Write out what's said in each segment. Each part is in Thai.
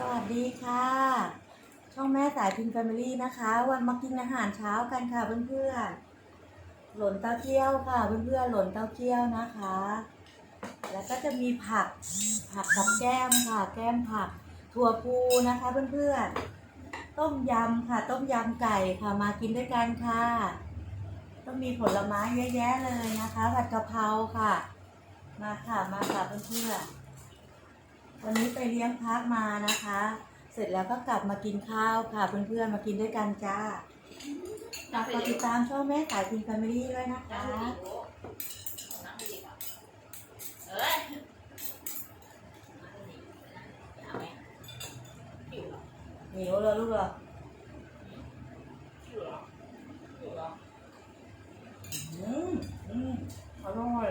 สวัสดีค่ะ ช่องแม่สายพินแฟมิลี่นะคะ วันมากินอาหารเช้ากันค่ะเพื่อนๆหล่นเต้าเจี้ยวค่ะเพื่อนๆหล่นเต้าเจี้ยวนะคะ แล้วก็จะมีผักผักกับแก้มค่ะ แก้มผักถั่วพูนะคะเพื่อนๆต้มยำค่ะ ต้มยำไก่ค่ะมากินด้วยกันค่ะต้องมีผลไม้เยอะแยะเลยนะคะ ผัดกะเพราค่ะ มาค่ะมาค่ะเพื่อนๆ วันนี้ไปเลี้ยงพักมานะคะ เสร็จแล้วก็กลับมากินข้าวค่ะเพื่อนๆมากินด้วยกันจ้าฝากติดตามช่องแม่สายพินแฟมิลี่ด้วยนะคะนั่งดีกว่าเอ้ยเอาไหมหิวเหรอหิวเลยลูกเหรอหิวเหรอหิวเหรออืมอืม อร่อย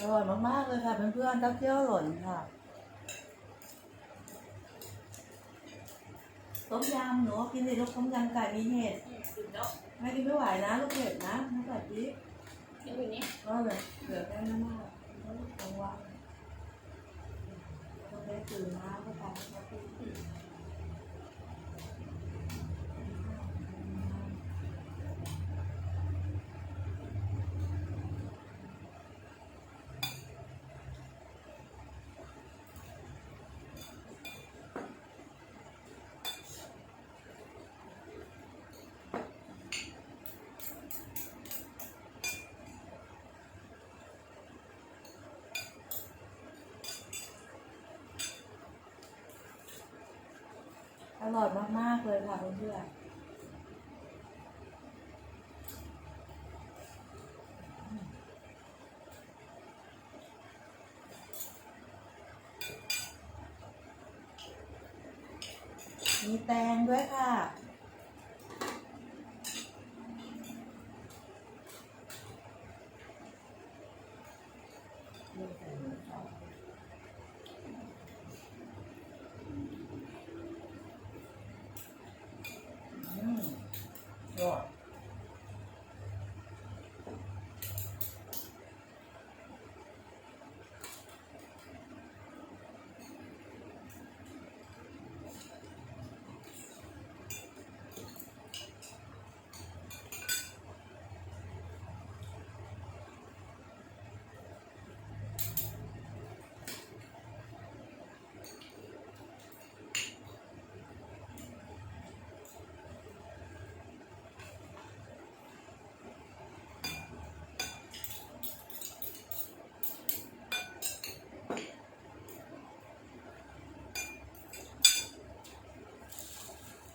อร่อยมากๆเลยค่ะเพื่อนๆเต้าเจี้ยวหล่นค่ะต้มยำหนูกินสิลูกต้มยำไก่มีเห็ดกินแล้วไม่กินไม่ไหวนะลูกเผ็ดนะไม่ใส่พริกกินอยู่นี่ก็เลยเหลือแค่นั้นมากเอาวางก็ได้ตื่นมา อร่อยมาก ๆ เลยค่ะเพื่อนมีแตงด้วยค่ะ อืม ย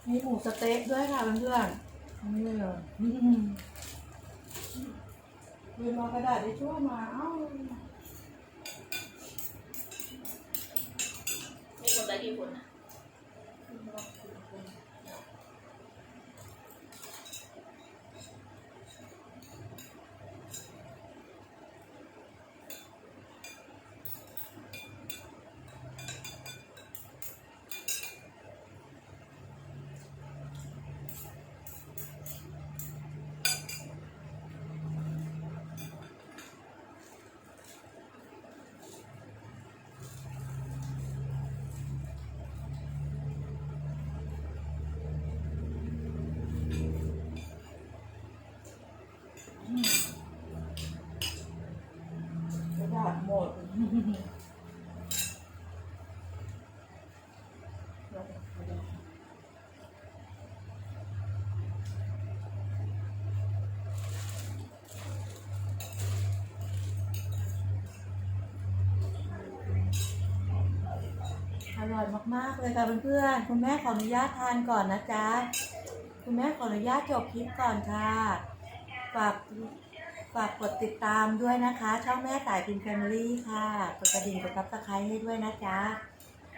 มีหมูสะเต๊ะด้วยค่ะเพื่อนๆนี่เลยอืมลืมเอากระดาษทิชชู่มา เอ้ามีคนไปกี่คนอะอืมกระดาษหมด อร่อยมาก ๆ เลยค่ะเพื่อนๆ คุณแม่ขออนุญาตทานก่อนนะจ๊ะ คุณแม่ขออนุญาตจบคลิปก่อนค่ะ ฝากฝากกดติดตามด้วยนะคะ ช่องแม่สายพินแฟมิลี่ค่ะ กดกระดิ่งกดซับสไครต์ให้ด้วยนะจ๊ะ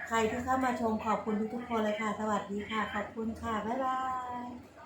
ใครที่เข้ามาชมขอบคุณทุกๆคนเลยค่ะ สวัสดีค่ะ ขอบคุณค่ะ บ๊ายบาย